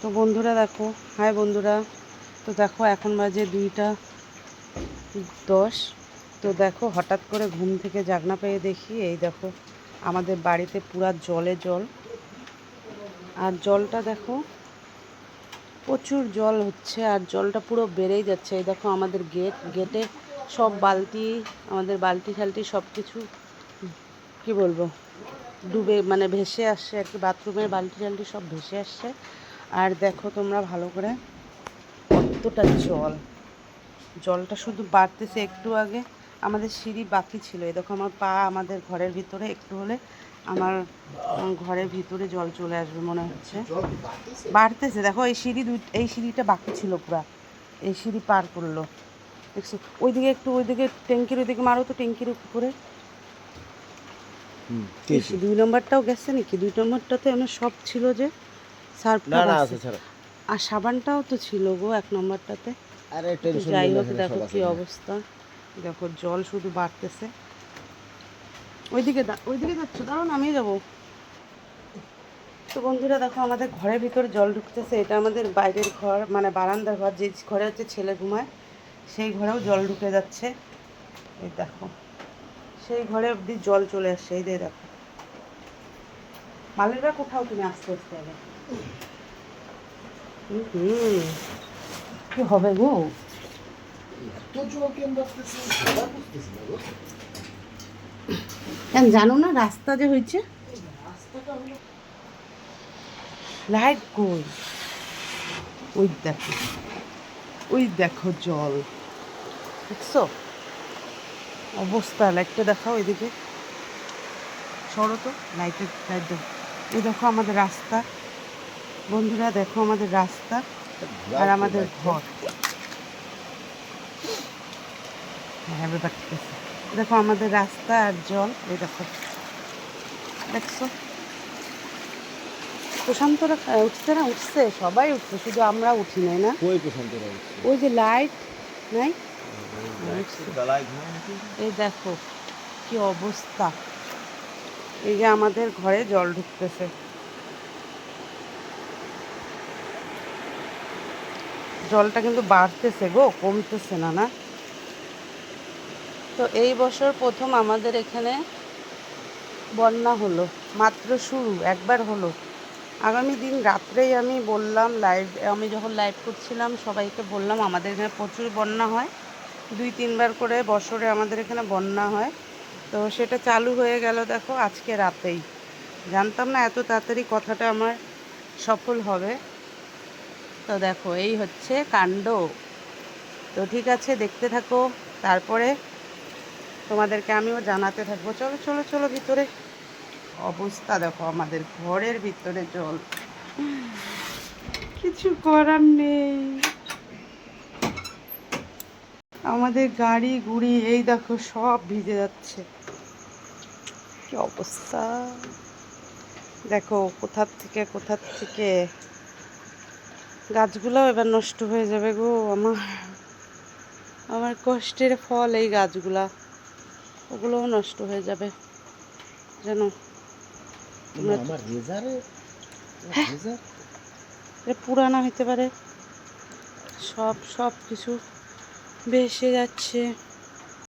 তো বন্ধুরা দেখো, হাই বন্ধুরা, তো দেখো এখন বাজে দুইটা দশ। তো দেখো, হঠাৎ করে ঘুম থেকে জাগনা পেয়ে দেখি, এই দেখো, আমাদের বাড়িতে পুরা জলে জল। আর জলটা দেখো, প্রচুর জল হচ্ছে, আর জলটা পুরো বেড়েই যাচ্ছে। এই দেখো আমাদের গেট, গেটে সব বালতি, আমাদের বালতি ঠালতি সব কিছু কী বলব? ডুবে মানে ভেসে আসছে আর কি, বাথরুমের বালতি টালতি সব ভেসে আসছে। আর দেখো তোমরা ভালো করে কতটা জল। জলটা শুধু বাড়তেছে একটু আগে। আমাদের সিঁড়ি বাকি ছিল। এই দেখো আমার পা আমাদের ঘরের ভিতরে, একটু হলে আমার ঘরের ভিতরে জল চলে আসবে মনে হচ্ছে। বাড়তেছে। দেখো এই সিঁড়ি দুই, এই সিঁড়িটা বাকি ছিল পুরা। এই সিঁড়ি পার করল। দেখছ? ওইদিকে একটু, ওইদিকে ট্যাঙ্কির ওইদিকে মারো তো ট্যাঙ্কির উপরে। দুই নম্বরটাও গেছে নাকি? দুই নম্বরটাতে আমার সব ছিল যে সার্ফ না না আছে ছাড়া। আর সাবানটাও তো ছিল গো এক নম্বরটাতে। আরে টেনশন যাই হোক দেখো কি অবস্থা। দেখো জল শুধু বাড়তেছে। ওইদিকে ওইদিকে যাচ্ছ দাঁড়ান আমি যাব। তো বন্ধুরা দেখো আমাদের ঘরের ভিতরে জল ঢুকতেছে। এটা আমাদের বাইরের ঘর মানে বারান্দার ঘর। যে ঘরে হচ্ছে ছেলে ঘুমায় সেই ঘরেও জল ঢুকে যাচ্ছে। এই দেখো। সেই ঘরে অবধি জল চলে আসছে এই দিয়ে দেখো। মালের কোথাও তুমি আস্তে আস্তে আগে। হুম। কি হবে গো? কেন জানো না রাস্তা যে হয়েছে? লাইট কই? ওই দেখো ওই দেখো জল। দেখছ? অবস্থা লাইটটা দেখাও এদিকে। সরো তো লাইটের লাইট দেখো এই দেখো আমাদের রাস্তা। বন্ধুরা দেখো আমাদের রাস্তা আর আমাদের ঘর। হ্যাঁ ব্যাপার ঠিক আছে। দেখো আমাদের রাস্তা আর জল এই দেখো। দেখছ? প্রশান্তরা উঠছে না? উঠছে সবাই উঠছে শুধু আমরা উঠি নাই না। কই প্রশান্ত রায় ওই যে লাইট নাই? এই দেখো, কি অবস্থা। এই যে আমাদের ঘরে জল ঢুকতেছে। জলটা কিন্তু বাড়তেছে গো, কমতেছে না না? তো এই বছর প্রথম আমাদের এখানে বন্যা হলো, মাত্র শুরু, একবার হলো। আগামী দিন রাত্রেই আমি বললাম, লাইভ, আমি যখন লাইভ করছিলাম, সবাইকে বললাম, আমাদের এখানে প্রচুর বন্যা হয়। দুই তিনবার করে বছরে আমাদের এখানে বন্যা হয়। তো সেটা চালু হয়ে গেল দেখো আজকে রাতেই। জানতাম না এত তাড়াতাড়ি কথাটা আমার সফল হবে। তো দেখো এই হচ্ছে কাণ্ড। তো ঠিক আছে, দেখতে থাকো। তারপরে তোমাদেরকে আমিও জানাতে থাকব। চলো চলো চলো ভিতরে। অবস্থা দেখো আমাদের ঘরের ভিতরে জল। কিছু করার নেই। আমাদের গাড়ি গুড়ি এই দেখো সব ভিজে যাচ্ছে। কি অবস্থা? দেখো কোথার থেকে কোথার থেকে? গাছগুলোও এবার নষ্ট হয়ে যাবে গো আমার। আমার কষ্টের ফল এই গাছগুলা। ওগুলোও নষ্ট হয়ে যাবে জানো? হ্যাঁ। পুরানো হতে পারে। সব সব কিছু। ভেসে যাচ্ছে।